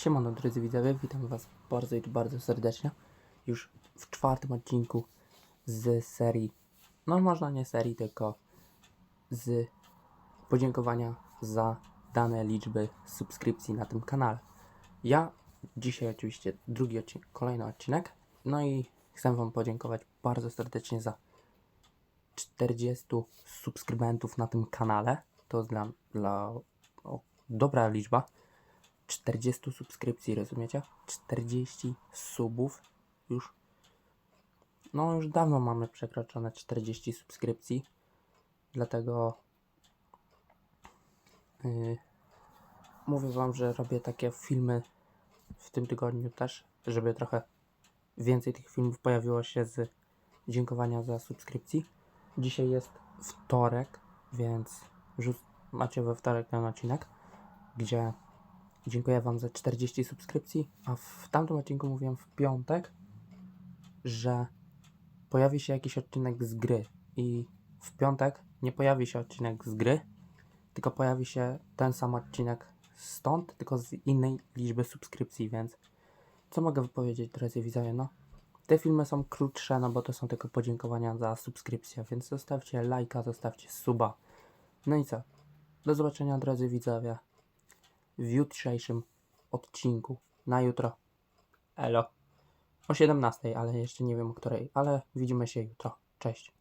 Siemano drodzy widzowie, witam was bardzo i bardzo serdecznie już w czwartym odcinku z serii, no można nie serii, tylko z podziękowania za dane liczby subskrypcji na tym kanale. Ja dzisiaj oczywiście drugi odcinek, kolejny odcinek, no i chcę wam podziękować bardzo serdecznie za 40 subskrybentów na tym kanale. To dla, dla o, dobra liczba. 40 subskrypcji, rozumiecie? 40 subów już. No, już dawno mamy przekroczone 40 subskrypcji. Dlatego yy, mówię Wam, że robię takie filmy w tym tygodniu też, żeby trochę więcej tych filmów pojawiło się z dziękowania za subskrypcji. Dzisiaj jest wtorek, więc macie we wtorek ten odcinek, gdzie Dziękuję Wam za 40 subskrypcji, a w tamtym odcinku mówiłem w piątek, że pojawi się jakiś odcinek z gry i w piątek nie pojawi się odcinek z gry, tylko pojawi się ten sam odcinek stąd, tylko z innej liczby subskrypcji, więc co mogę wypowiedzieć, drodzy widzowie, no te filmy są krótsze, no bo to są tylko podziękowania za subskrypcję, więc zostawcie lajka, zostawcie suba. No i co? Do zobaczenia, drodzy widzowie w jutrzejszym odcinku. Na jutro. Elo. O 17, ale jeszcze nie wiem o której, ale widzimy się jutro. Cześć.